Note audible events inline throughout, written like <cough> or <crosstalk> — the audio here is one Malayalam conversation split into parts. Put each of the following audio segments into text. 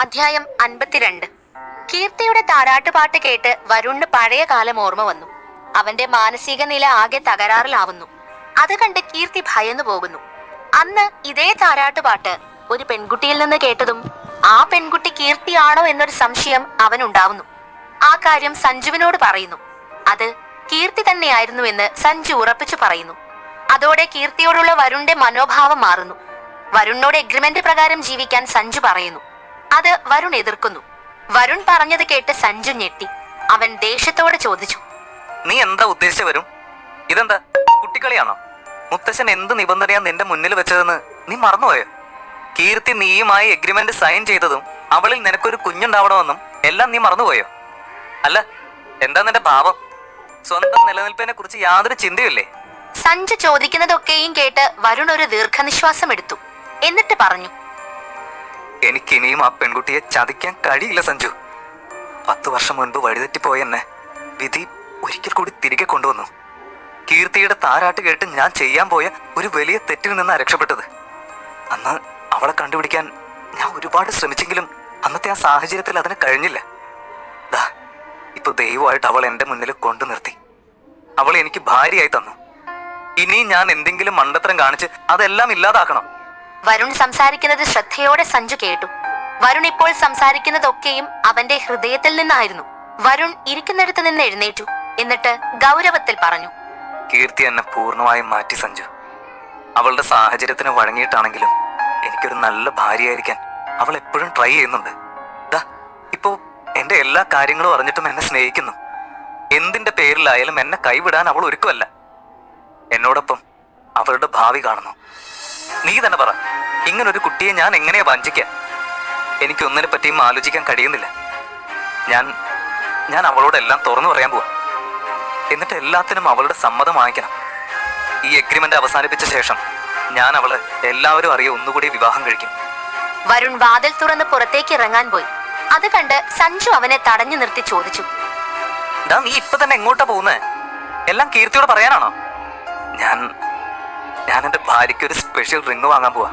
അധ്യായം അൻപത്തിരണ്ട്. കീർത്തിയുടെ താരാട്ടുപാട്ട് കേട്ട് വരുണിന് പഴയ കാലം ഓർമ്മ വന്നു. അവന്റെ മാനസിക നില ആകെ തകരാറിലാവുന്നു. അത് കണ്ട് കീർത്തി ഭയന്നു പോകുന്നു. അന്ന് ഇതേ താരാട്ടുപാട്ട് ഒരു പെൺകുട്ടിയിൽ നിന്ന് കേട്ടതും ആ പെൺകുട്ടി കീർത്തിയാണോ എന്നൊരു സംശയം അവനുണ്ടാവുന്നു. ആ കാര്യം സഞ്ജുവിനോട് പറയുന്നു. അത് കീർത്തി തന്നെയായിരുന്നുവെന്ന് സഞ്ജു ഉറപ്പിച്ചു പറയുന്നു. അതോടെ കീർത്തിയോടുള്ള വരുണിന്റെ മനോഭാവം മാറുന്നു. വരുണിനോട് എഗ്രിമെന്റ് പ്രകാരം ജീവിക്കാൻ സഞ്ജു പറയുന്നു. അത് വരുൺ എതിർക്കുന്നു. വരുൺ പറഞ്ഞത് കേട്ട് സഞ്ജു ഞെട്ടി. അവൻ ദേഷ്യത്തോടെ ചോദിച്ചു. നീ എന്താ ഉദ്ദേശിച്ച വരും ഇതെന്താ? കുട്ടിക്കളിയാണോ? മുത്തശ്ശൻ എന്ത് നിബന്ധനയാ നിന്റെ മുന്നിൽ വെച്ചതെന്ന് നീ മറന്നുപോയോ? കീർത്തി നീയുമായി എഗ്രിമെന്റ് സൈൻ ചെയ്തതും അവളിൽ നിനക്കൊരു കുഞ്ഞുണ്ടാവണമെന്നും എല്ലാം നീ മറന്നുപോയോ? അല്ല എന്താ നിന്റെ ഭാവം സ്വന്തം നിലനിൽപ്പിനെ കുറിച്ച് യാതൊരു ചിന്തയില്ലേ സഞ്ജു ചോദിക്കുന്നതൊക്കെയും കേട്ട് വരുൺ ഒരു ദീർഘനിശ്വാസം എടുത്തു എന്നിട്ട് പറഞ്ഞു. എനിക്കിനിയും ആ പെൺകുട്ടിയെ ചതിക്കാൻ കഴിയില്ല സഞ്ജു. പത്ത് വർഷം മുൻപ് വഴിതെറ്റിപ്പോയ എന്നെ വിധി ഒരിക്കൽ കൂടി തിരികെ കൊണ്ടുവന്നു. കീർത്തിയുടെ താരാട്ട് കേട്ട് ഞാൻ ചെയ്യാൻ പോയ ഒരു വലിയ തെറ്റിൽ നിന്നാണ് രക്ഷപ്പെട്ടത്. അന്ന് അവളെ കണ്ടുപിടിക്കാൻ ഞാൻ ഒരുപാട് ശ്രമിച്ചെങ്കിലും അന്നത്തെ ആ സാഹചര്യത്തിൽ അതിന് കഴിഞ്ഞില്ല. ദാ ഇപ്പൊ ദൈവമായിട്ട് അവൾ എന്റെ മുന്നിൽ കൊണ്ടു നിർത്തി. അവൾ എനിക്ക് ഭാര്യയായി തന്നു. ഇനിയും ഞാൻ എന്തെങ്കിലും മണ്ടത്തരം കാണിച്ച് അതെല്ലാം ഇല്ലാതാക്കണം. വരുൺ സംസാരിക്കുന്നത് ശ്രദ്ധയോടെ സഞ്ജു കേട്ടു. വരുൺ ഇപ്പോൾ സംസാരിക്കുന്നതൊക്കെയും അവന്റെ ഹൃദയത്തിൽ നിന്നായിരുന്നു. വരുൺ ഇരിക്കുന്നിടത്ത് നിന്ന് എഴുന്നേറ്റു. എന്നിട്ട് ഗൗരവത്തിൽ പറഞ്ഞു. കീർത്തി എന്നെ പൂർണമായും മാറ്റി സഞ്ജു. അവളുടെ സാഹചര്യത്തിന് വഴങ്ങിയിട്ടാണെങ്കിലും എനിക്കൊരു നല്ല ഭാര്യയായിരിക്കാൻ അവൾ എപ്പോഴും ട്രൈ ചെയ്യുന്നുണ്ട്. ദാ ഇപ്പോ എന്റെ എല്ലാ കാര്യങ്ങളും അറിഞ്ഞിട്ടും എന്നെ സ്നേഹിക്കുന്നു. എന്തിന്റെ പേരിലായാലും എന്നെ കൈവിടാൻ അവൾ ഒരുക്കുമല്ല. എന്നോടൊപ്പം അവളുടെ ഭാവി കാണുന്നു. നീ തന്നെ പറ. ഇങ്ങനൊരു കുട്ടിയെ ഞാൻ എങ്ങനെയാ വഞ്ചിക്കാൻ? എനിക്ക് ഒന്നിനെ പറ്റിയും ആലോചിക്കാൻ കഴിയുന്നില്ല. ഞാൻ ഞാൻ അവളോടെല്ലാം തുറന്നു പറയാൻ പോവാ. എന്നിട്ട് എല്ലാത്തിനും അവളുടെ സമ്മതം വാങ്ങിക്കണം. ഈ എഗ്രിമെന്റ് അവസാനിപ്പിച്ച ശേഷം ഞാൻ അവളെ എല്ലാവരും അറിയ ഒന്നുകൂടി വിവാഹം കഴിക്കും. വരുൺ വാതിൽ തുറന്ന് പുറത്തേക്ക് ഇറങ്ങാൻ പോയി. അത് കണ്ട് സഞ്ജു അവനെ തടഞ്ഞു നിർത്തി ചോദിച്ചു. നീ ഇപ്പൊ തന്നെ എങ്ങോട്ടാ പോകുന്നേ? എല്ലാം കീർത്തിയോട് പറയാനാണോ? ഞാൻ ഞാൻ എന്റെ ഭാര്യയ്ക്ക് ഒരു സ്പെഷ്യൽ റിങ് വാങ്ങാൻ പോവാ.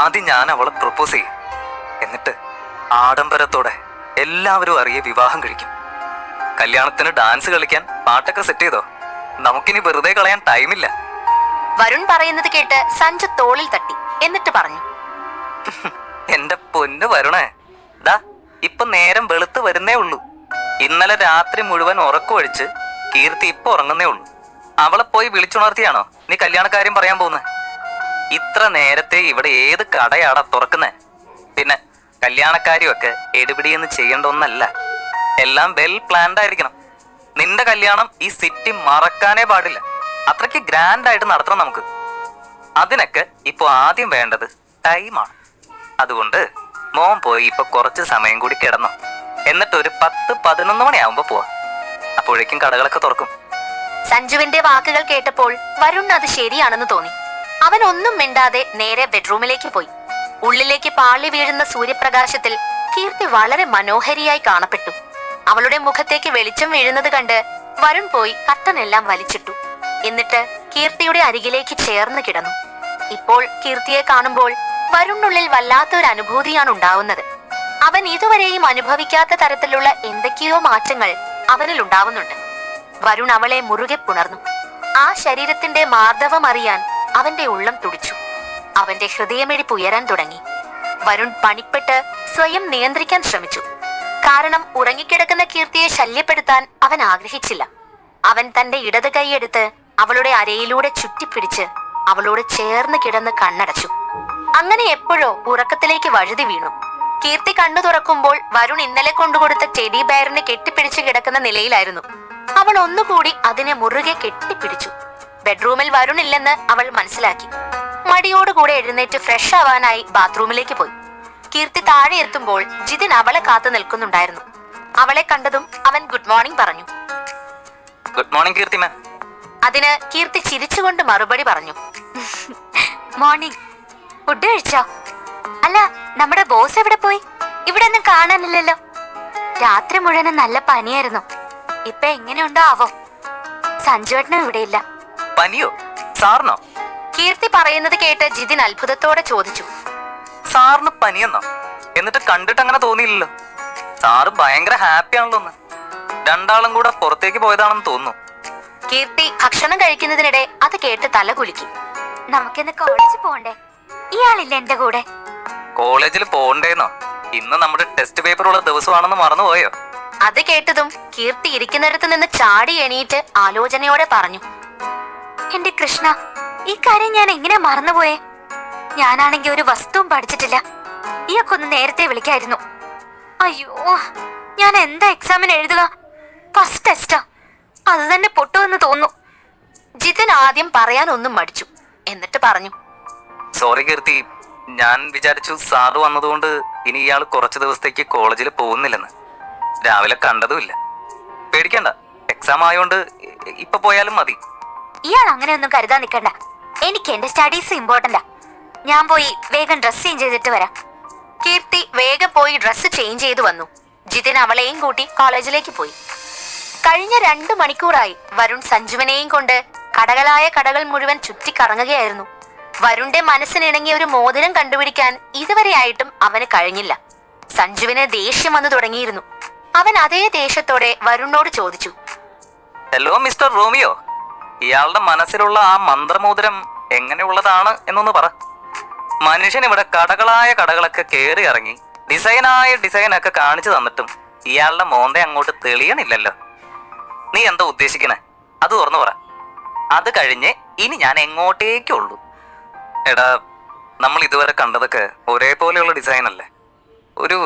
ആദ്യം ഞാൻ അവളെ പ്രപ്പോസ് ചെയ്യും. എന്നിട്ട് ആഡംബരത്തോടെ എല്ലാവരും അറിയ വിവാഹം കഴിക്കും. കല്യാണത്തിന് ഡാൻസ് കളിക്കാൻ പാട്ടൊക്കെ സെറ്റ് ചെയ്തോ? നമുക്കിനി വെറുതെ കളയാൻ ടൈമില്ല വരുൺ പറയുന്നത് കേട്ട് സഞ്ജു തോളിൽ തട്ടി. എന്നിട്ട് പറഞ്ഞു. എന്റെ പൊന്ന് വരുണേ ദാ ഇപ്പൊ നേരം വെളുത്ത് വരുന്നേ ഉള്ളൂ. ഇന്നലെ രാത്രി മുഴുവൻ ഉറക്കമൊഴിച്ച് കീർത്തി ഇപ്പൊ ഉറങ്ങുന്നേ ഉള്ളൂ. അവളെ പോയി വിളിച്ചുണർത്തിയാണോ? നീ കല്യാണക്കാര്യം പറയാൻ പോകുന്നത് ഇത്ര നേരത്തെ ഇവിടെ ഏത് കടയാടാ തുറക്കുന്നേ? പിന്നെ കല്യാണക്കാരിയൊക്കെ എടുപിടിയെന്ന് ചെയ്യേണ്ട ഒന്നല്ല എല്ലാം വെൽ പ്ലാൻഡ് ആയിരിക്കണം. നിന്റെ കല്യാണം ഈ സിറ്റി മറക്കാനേ പാടില്ല. അത്രയ്ക്ക് ഗ്രാൻഡ് ആയിട്ട് നടത്തണം നമുക്ക്. അതിനൊക്കെ ഇപ്പോൾ ആദ്യം വേണ്ടത് ടൈമാണ് അതുകൊണ്ട് മോൻ പോയി ഇപ്പൊ കുറച്ച് സമയം കൂടി കിടന്നു. എന്നിട്ട് ഒരു പത്ത് പതിനൊന്ന് മണിയാവുമ്പോ പോവാം. അപ്പോഴേക്കും കടകളൊക്കെ തുറക്കും. സഞ്ജുവിന്റെ വാക്കുകൾ കേട്ടപ്പോൾ വരുൺ അത് ശരിയാണെന്ന് തോന്നി. അവൻ ഒന്നും മിണ്ടാതെ നേരെ ബെഡ്റൂമിലേക്ക് പോയി. ഉള്ളിലേക്ക് പാളി വീഴുന്ന സൂര്യപ്രകാശത്തിൽ കീർത്തി വളരെ മനോഹരിയായി കാണപ്പെട്ടു. അവളുടെ മുഖത്തേക്ക് വെളിച്ചം വീഴുന്നത് കണ്ട് വരുൺ പോയി കട്ടനെല്ലാം വലിച്ചിട്ടു. എന്നിട്ട് കീർത്തിയുടെ അരികിലേക്ക് ചേർന്ന് കിടന്നു. ഇപ്പോൾ കീർത്തിയെ കാണുമ്പോൾ വരുണിനുള്ളിൽ വല്ലാത്തൊരു അനുഭൂതിയാണ് ഉണ്ടാവുന്നത്. അവൻ ഇതുവരെയും അനുഭവിക്കാത്ത തരത്തിലുള്ള എന്തൊക്കെയോ മാറ്റങ്ങൾ അവനിൽ ഉണ്ടാവുന്നുണ്ട്. വരുൺ അവളെ മുറുകെ പുണർന്നു. ആ ശരീരത്തിന്റെ മാർദ്ദവം അറിയാൻ അവന്റെ ഉള്ളം തുടിച്ചു. അവന്റെ ഹൃദയമിടിപ്പ് ഉയരാൻ തുടങ്ങി. വരുൺ പണിപ്പെട്ട് സ്വയം നിയന്ത്രിക്കാൻ ശ്രമിച്ചു. കാരണം ഉറങ്ങിക്കിടക്കുന്ന കീർത്തിയെ ശല്യപ്പെടുത്താൻ അവൻ ആഗ്രഹിച്ചില്ല. അവൻ തന്റെ ഇടത് കൈയെടുത്ത് അവളുടെ അരയിലൂടെ ചുറ്റിപ്പിടിച്ച് അവളോട് ചേർന്ന് കിടന്ന് കണ്ണടച്ചു. അങ്ങനെ എപ്പോഴോ ഉറക്കത്തിലേക്ക് വഴുതി വീണു. കീർത്തി കണ്ണു തുറക്കുമ്പോൾ വരുൺ ഇന്നലെ കൊണ്ടുകൊടുത്ത ടെഡി ബയറിനെ കെട്ടിപ്പിടിച്ച് കിടക്കുന്ന നിലയിലായിരുന്നു. അവൾ ഒന്നുകൂടി അതിനെ മുറുകെ കെട്ടിപ്പിടിച്ചു. ബെഡ്റൂമിൽ വരുണില്ലെന്ന് അവൾ മനസ്സിലാക്കി. മടിയോടുകൂടെ എഴുന്നേറ്റ് ഫ്രഷ് ആവാനായി ബാത്റൂമിലേക്ക് പോയി. കീർത്തി താഴെ എത്തുമ്പോൾ ജിതിൻ അവളെ കാത്തു നിൽക്കുന്നുണ്ടായിരുന്നു. അവളെ കണ്ടതും അവൻ ഗുഡ് മോർണിംഗ് പറഞ്ഞു. Good morning Keerthi ma'am. അതിന് കീർത്തി ചിരിച്ചുകൊണ്ട് മറുപടി പറഞ്ഞു. <laughs> മോർണിംഗ്. ഫുഡ് കഴിച്ചോ? അല്ല നമ്മുടെ ബോസ് എവിടെ പോയി? ഇവിടെ ഒന്നും കാണാനില്ലല്ലോ. രാത്രി മുഴുവൻ നല്ല പനിയായിരുന്നു. ഇപ്പൊ എങ്ങനെയുണ്ടോ ആവോ? സഞ്ജുവേട്ടനും ഇവിടെയില്ല. പനിയോ? സാറിനോ? കീർത്തി പറയുന്നത് കേട്ട് ജിതിൻ അത്ഭുതത്തോടെ ചോദിച്ചു. സാറിന് പനിയെന്നോ? എന്നിട്ട് കണ്ടിട്ട് അങ്ങനെ തോന്നിയില്ലല്ലോ. സാറ് ഭയങ്കര ഹാപ്പി ആണല്ലോ ഒന്ന് രണ്ടാളും കൂടെ പുറത്തേക്ക് പോയതാണെന്ന് തോന്നുന്നു. കീർത്തി ഭക്ഷണം കഴിക്കുന്നതിനിടെ അത് കേട്ട് തല കുലുക്കി. നമുക്കിന്ന് കോളേജിൽ പോണ്ടേ? ഇയാളില്ല എന്റെ കൂടെ? കോളേജിൽ പോണ്ടേന്നോ? ഇന്ന് നമ്മുടെ ടെസ്റ്റ് പേപ്പർ ഉള്ള ദിവസമാണെന്ന് മറന്നുപോയോ? അത് കേട്ടതും കീർത്തി ഇരിക്കുന്നിടത്ത് നിന്ന് ചാടി എണീറ്റ് ആലോചനയോടെ പറഞ്ഞു. എന്റെ കൃഷ്ണ ഈ കാര്യം ഞാൻ എങ്ങനെ മറന്നുപോയേ? ഞാനാണെങ്കിൽ ഒരു വസ്തുവും പഠിച്ചിട്ടില്ല. ഇയാൾക്കൊന്ന് നേരത്തെ വിളിക്കായിരുന്നു. അയ്യോ ഞാൻ എന്താ എക്സാമിന് എഴുതുക? ഫസ്റ്റ് ടെസ്റ്റാ അത് തന്നെ പൊട്ടുമെന്ന് തോന്നുന്നു. ജിതൻ ആദ്യം പറയാൻ ഒന്നും മടിച്ചു. എന്നിട്ട് പറഞ്ഞു. സോറി കീർത്തി ഞാൻ വിചാരിച്ചു സാറ് വന്നതുകൊണ്ട് ഇനി ഇയാൾ കുറച്ച് ദിവസത്തേക്ക് കോളേജിൽ പോകുന്നില്ലെന്ന്. രാവിലെ കണ്ടതുമില്ല. പേടിക്കണ്ട. എക്സാം ആയോണ്ട് ഇപ്പൊ പോയാലും മതി. ഇയാൾ അങ്ങനെയൊന്നും കരുതാൻ നിൽക്കണ്ട എനിക്ക് എന്റെ സ്റ്റഡീസ് ഇമ്പോർട്ടന്റാ ഞാൻ പോയി വേഗം ഡ്രസ് ചേഞ്ച് ചെയ്തിട്ട് വരാം. കീർത്തി വേഗം പോയി ഡ്രസ്സ് ചേഞ്ച് ചെയ്തു വന്നു. ജിതിൻ അവളെയും കൂട്ടി കോളേജിലേക്ക് പോയി. കഴിഞ്ഞ രണ്ടു മണിക്കൂറായി വരുൺ സഞ്ജുവിനെയും കൊണ്ട് കടകളായ കടകൾ മുഴുവൻ ചുറ്റി കറങ്ങുകയായിരുന്നു വരുണിന്റെ മനസ്സിനിണങ്ങിയ ഒരു മോതിരം കണ്ടുപിടിക്കാൻ ഇതുവരെയായിട്ടും അവന് കഴിഞ്ഞില്ല. സഞ്ജുവിന് ദേഷ്യം വന്നു തുടങ്ങിയിരുന്നു. അവൻ അതേ ദേഷ്യത്തോടെ വരുണോട് ചോദിച്ചു. ഹലോ മിസ്റ്റർ റോമിയോ ഇയാളുടെ മനസ്സിലുള്ള ആ മന്ത്രമോതിരം എങ്ങനെയുള്ളതാണ് എന്നൊന്ന് പറ. മനുഷ്യൻ ഇവിടെ കടകളായ കടകളൊക്കെ കയറി ഇറങ്ങി ഡിസൈനായ ഡിസൈനൊക്കെ കാണിച്ചു തന്നിട്ടും ഇയാളുടെ മോന്തെ അങ്ങോട്ട് തെളിയണില്ലല്ലോ. നീ എന്താ ഉദ്ദേശിക്കണേ? അത് തുറന്നു പറ. അത് കഴിഞ്ഞ് ഇനി ഞാൻ എങ്ങോട്ടേക്കുള്ളൂ. എടാ നമ്മൾ ഇതുവരെ കണ്ടതൊക്കെ ഒരേപോലെയുള്ള ഡിസൈൻ അല്ലേ ഒരു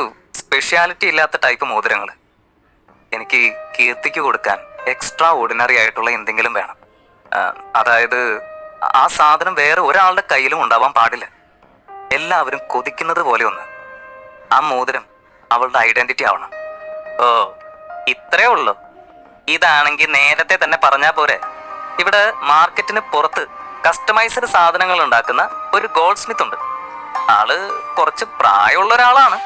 സ്പെഷ്യാലിറ്റി ഇല്ലാത്ത ടൈപ്പ് മോതിരങ്ങൾ എനിക്ക് കീർത്തിക്ക് കൊടുക്കാൻ എക്സ്ട്രാ ഓർഡിനറി ആയിട്ടുള്ള എന്തെങ്കിലും വേണം. അതായത് ആ സാധനം വേറെ ഒരാളുടെ കയ്യിലും ഉണ്ടാവാൻ പാടില്ല. എല്ലാവരും കൊതിക്കുന്നത് പോലെ ഒന്ന്. ആ മോതിരം അവളുടെ ഐഡന്റിറ്റി ആവണം. ഓ ഇത്രേ ഉള്ളൂ. ഇതാണെങ്കിൽ നേരത്തെ തന്നെ പറഞ്ഞാൽ പോരെ. ഇവിടെ മാർക്കറ്റിന് പുറത്ത് കസ്റ്റമൈസ്ഡ് സാധനങ്ങൾ ഉണ്ടാക്കുന്ന ഒരു ഗോൾഡ് സ്മിത്ത് ഉണ്ട്. ആൾ കുറച്ച് പ്രായമുള്ള ഒരാളാണ്.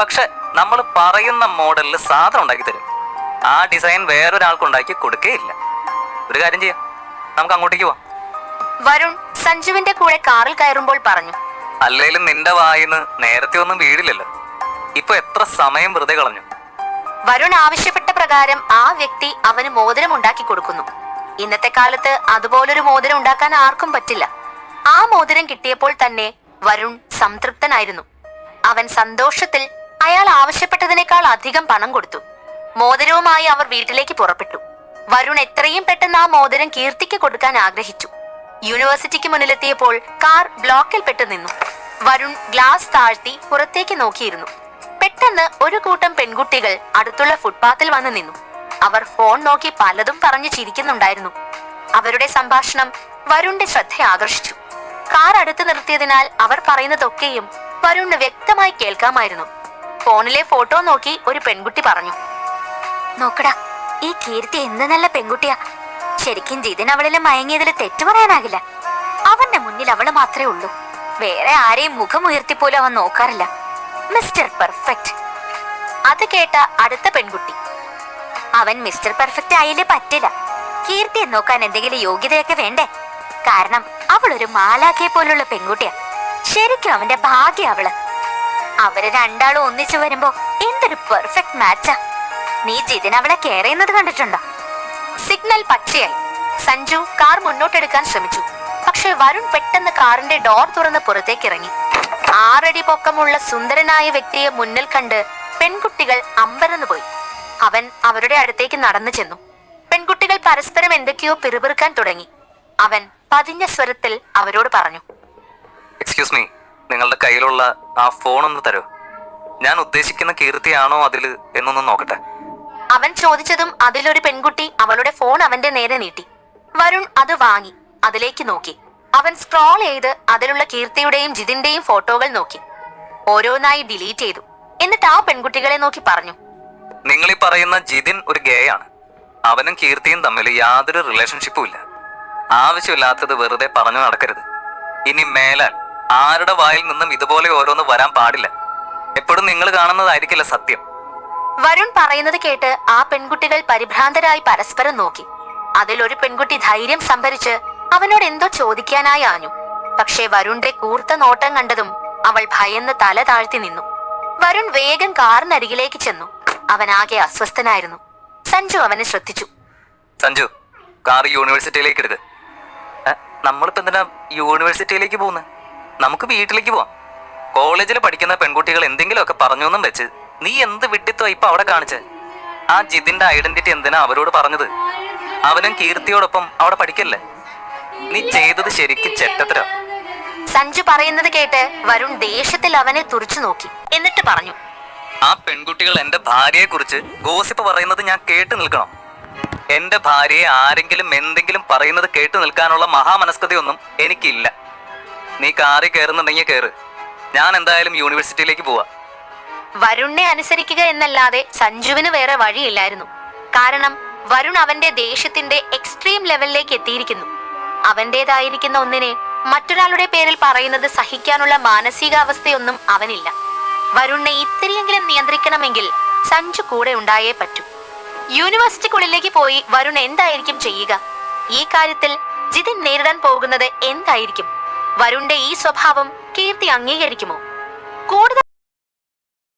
പക്ഷെ നമ്മൾ പറയുന്ന മോഡലിൽ സാധനം ഉണ്ടാക്കി തരും. ആ ഡിസൈൻ വേറൊരാൾക്ക് ഉണ്ടാക്കി കൊടുക്കേയില്ല. ഒരു കാര്യം ചെയ്യാം. നമുക്ക് അങ്ങോട്ടേക്ക് പോവാം. വരുൺ സഞ്ജുവിന്റെ കൂടെ കാറിൽ കയറുമ്പോൾ പറഞ്ഞു. അല്ലേലും നിന്റെ വായിന്ന് നേരത്തെ ഒന്നും വീടില്ലല്ലോ ഇപ്പൊ എത്ര സമയം വെറുതെ കളഞ്ഞു. വരുൺ ആവശ്യപ്പെട്ട പ്രകാരം ആ വ്യക്തി അവന് മോതിരം ഉണ്ടാക്കി കൊടുക്കുന്നു. ഇന്നത്തെ കാലത്ത് അതുപോലൊരു മോതിരം ഉണ്ടാക്കാൻ ആർക്കും പറ്റില്ല. ആ മോതിരം കിട്ടിയപ്പോൾ തന്നെ വരുൺ സംതൃപ്തനായിരുന്നു. അവൻ സന്തോഷത്തിൽ അയാൾ ആവശ്യപ്പെട്ടതിനേക്കാൾ അധികം പണം കൊടുത്തു. മോതിരവുമായി അവർ വീട്ടിലേക്ക് പുറപ്പെട്ടു. വരുൺ എത്രയും പെട്ടെന്ന് ആ മോതിരം കീർത്തിക്ക് കൊടുക്കാൻ ആഗ്രഹിച്ചു. യൂണിവേഴ്സിറ്റിക്ക് മുന്നിലെത്തിയപ്പോൾ കാർ ബ്ലോക്കിൽ പെട്ട് നിന്നു. വരുൺ ഗ്ലാസ് താഴ്ത്തി പുറത്തേക്ക് നോക്കിയിരുന്നു. പെട്ടെന്ന് ഒരു കൂട്ടം പെൺകുട്ടികൾ അടുത്തുള്ള ഫുട്പാത്തിൽ വന്നു നിന്നു. അവർ ഫോൺ നോക്കി പലതും പറഞ്ഞു ചിരിക്കുന്നുണ്ടായിരുന്നു. അവരുടെ സംഭാഷണം വരുണിന്റെ ശ്രദ്ധ ആകർഷിച്ചു. കാർ അടുത്ത് നിർത്തിയതിനാൽ അവർ പറയുന്നതൊക്കെയും വരുണിന് വ്യക്തമായി കേൾക്കാമായിരുന്നു. ഫോണിലെ ഫോട്ടോ നോക്കി ഒരു പെൺകുട്ടി പറഞ്ഞു. നോക്കടാ ഈ കീർത്തി എന്ത് നല്ല പെൺകുട്ടിയാ. ശരിക്കും ജിതിൻ അവളിൽ മയങ്ങിയതിൽ തെറ്റു പറയാനാകില്ല. അവന്റെ മുന്നിൽ അവൾ മാത്രമേ ഉള്ളൂ. വേറെ ആരെയും മുഖം ഉയർത്തിപ്പോലും അവൻ നോക്കാറില്ല. Mister Perfect. അത് കേട്ട അടുത്ത പെൺകുട്ടി. അവൻ മിസ്റ്റർ പെർഫെക്റ്റ് ആയില്ലേ പറ്റില്ല. കീർത്തിയെ നോക്കാൻ എന്തെങ്കിലും യോഗ്യതയൊക്കെ വേണ്ടേ? കാരണം അവൾ ഒരു മാലാഖയെ പോലുള്ള പെൺകുട്ടിയാ. ശരിക്കും അവന്റെ ഭാഗ്യ അവൾ. അവർ രണ്ടാളും ഒന്നിച്ചു വരുമ്പോ എന്തൊരു പെർഫെക്റ്റ് മാച്ചാ നീ ജിതിൻ അവളെ കെയർ ചെയ്യുന്നത് കണ്ടിട്ടുണ്ടോ? സിഗ്നൽ പച്ചയായി. സഞ്ജു കാർ മുന്നോട്ടെടുക്കാൻ ശ്രമിച്ചു. പക്ഷെ വരുൺ പെട്ടെന്ന് കാറിന്റെ ഡോർ തുറന്ന് പുറത്തേക്ക് ഇറങ്ങി. ആറടി പൊക്കമുള്ള സുന്ദരനായ വ്യക്തിയെ മുന്നിൽ കണ്ട് പെൺകുട്ടികൾ അമ്പരന്നു പോയി. അവൻ അവരുടെ അടുത്തേക്ക് നടന്നു ചെന്നു. പെൺകുട്ടികൾ പരസ്പരം എന്തൊക്കെയോ പിറുപിറുക്കാൻ തുടങ്ങി. അവൻ പതിഞ്ഞ സ്വരത്തിൽ അവരോട് പറഞ്ഞു എക്സ്ക്യൂസ് മീ നിങ്ങളുടെ കയ്യിലുള്ള ആ ഫോൺ ഒന്ന് തരോ. ഞാൻ ഉദ്ദേശിക്കുന്ന കീർത്തിയാണോ അതിൽ എന്നൊന്ന് നോക്കട്ടെ. അവൻ ചോദിച്ചതും അതിലൊരു പെൺകുട്ടി അവളുടെ ഫോൺ അവന്റെ നേരെ നീട്ടി. വരുൺ അത് വാങ്ങി അതിലേക്ക് നോക്കി. അവൻ സ്ക്രോൾ ചെയ്ത് അതിലുള്ള കീർത്തിയുടെയും ജിതിന്റെയും ഫോട്ടോകൾ നോക്കി. ഓരോന്നായി ഡിലീറ്റ് ചെയ്തു. എന്നിട്ട് ആ പെൺകുട്ടികളെ നോക്കി പറഞ്ഞു. നിങ്ങൾ ഈ പറയുന്ന ജിതിൻ ഒരു ഗേ ആണ് അവനും കീർത്തിയും തമ്മിൽ യാതൊരു റിലേഷൻഷിപ്പും ഇല്ല. ആവശ്യമില്ലാത്തത് വെറുതെ പറഞ്ഞു നടക്കരുത്. ഇനി മേലാൽ ആരുടെ വായിൽ നിന്നും ഇതുപോലെ ഓരോന്ന് വരാൻ പാടില്ല. എപ്പോഴും നിങ്ങൾ കാണുന്നതായിരിക്കില്ല സത്യം. വരുൺ പറയുന്നത് കേട്ട് ആ പെൺകുട്ടികൾ പരിഭ്രാന്തരായി പരസ്പരം നോക്കി. അതിൽ ഒരു പെൺകുട്ടി ധൈര്യം സംഭരിച്ച് അവനോട് എന്തോ ചോദിക്കാനായി ആഞ്ഞു. പക്ഷേ വരുണിന്റെ കൂർത്ത നോട്ടം കണ്ടതും അവൾ ഭയന്ന് തല താഴ്ത്തി നിന്നു. വരുൺ വേഗം കാറിനരികിലേക്ക് ചെന്നു. അവൻ ആകെ അസ്വസ്ഥനായിരുന്നു. സഞ്ജു അവനെ ശ്രദ്ധിച്ചു. സഞ്ജു കാർ യൂണിവേഴ്സിറ്റിയിലേക്ക് എടുത്ത് നമ്മളിപ്പോ എന്തിനാ യൂണിവേഴ്സിറ്റിയിലേക്ക് പോകുന്നത് നമുക്ക് വീട്ടിലേക്ക് പോവാം. കോളേജിൽ പഠിക്കുന്ന പെൺകുട്ടികൾ എന്തെങ്കിലുമൊക്കെ പറഞ്ഞു എന്നും വെച്ച് നീ എന്ത് വിട്ടിത്തോ ഇപ്പൊ അവിടെ കാണിച്ചേ? ആ ജിതിന്റെ ഐഡന്റിറ്റി എന്തിനാ അവരോട് പറഞ്ഞത്? അവനും കീർത്തിയോടൊപ്പം അവിടെ പഠിക്കല്ലേ? നീ ചെയ്തത് ശരിക്കും ചെട്ടത്തിലോ സഞ്ജു പറയുന്നത് കേട്ട് വരുൺ ദേഷ്യത്തിൽ അവനെ തുറച്ചു നോക്കി. എന്നിട്ട് പറഞ്ഞു. ആ പെൺകുട്ടികൾ എന്റെ ഭാര്യയെ കുറിച്ച് ഗോസിപ്പ് പറയുന്നത് ഞാൻ കേട്ടു നിൽക്കണം. എന്റെ ഭാര്യയെ ആരെങ്കിലും എന്തെങ്കിലും പറയുന്നത് കേട്ടു നിൽക്കാനുള്ള മഹാമനസ്കതയൊന്നും എനിക്കില്ല. നീ കാറി കയറുന്നുണ്ടെങ്കിൽ കയറ് ഞാൻ എന്തായാലും യൂണിവേഴ്സിറ്റിയിലേക്ക് പോവാ. വരുണിനെ അനുസരിക്കുക എന്നല്ലാതെ സഞ്ജുവിന് വേറെ വഴിയില്ലായിരുന്നു. കാരണം വരുൺ അവന്റെ ദേഷ്യത്തിന്റെ എക്സ്ട്രീം ലെവലിലേക്ക് എത്തിയിരിക്കുന്നു. അവന്റേതായിരിക്കുന്ന ഒന്നിനെ മറ്റൊരാളുടെ പേരിൽ പറയുന്നത് സഹിക്കാനുള്ള മാനസികാവസ്ഥയൊന്നും അവനില്ല. വരുണിനെ ഇത്തിരിയെങ്കിലും നിയന്ത്രിക്കണമെങ്കിൽ സഞ്ജു കൂടെ ഉണ്ടായേ പറ്റൂ. യൂണിവേഴ്സിറ്റിക്കുള്ളിലേക്ക് പോയി വരുൺ എന്തായിരിക്കും ചെയ്യുക? ഈ കാര്യത്തിൽ ജിതിൻ നേരിടാൻ പോകുന്നത് എന്തായിരിക്കും? വരുണിന്റെ ഈ സ്വഭാവം കീർത്തി അംഗീകരിക്കുമോ? കൂടുതൽ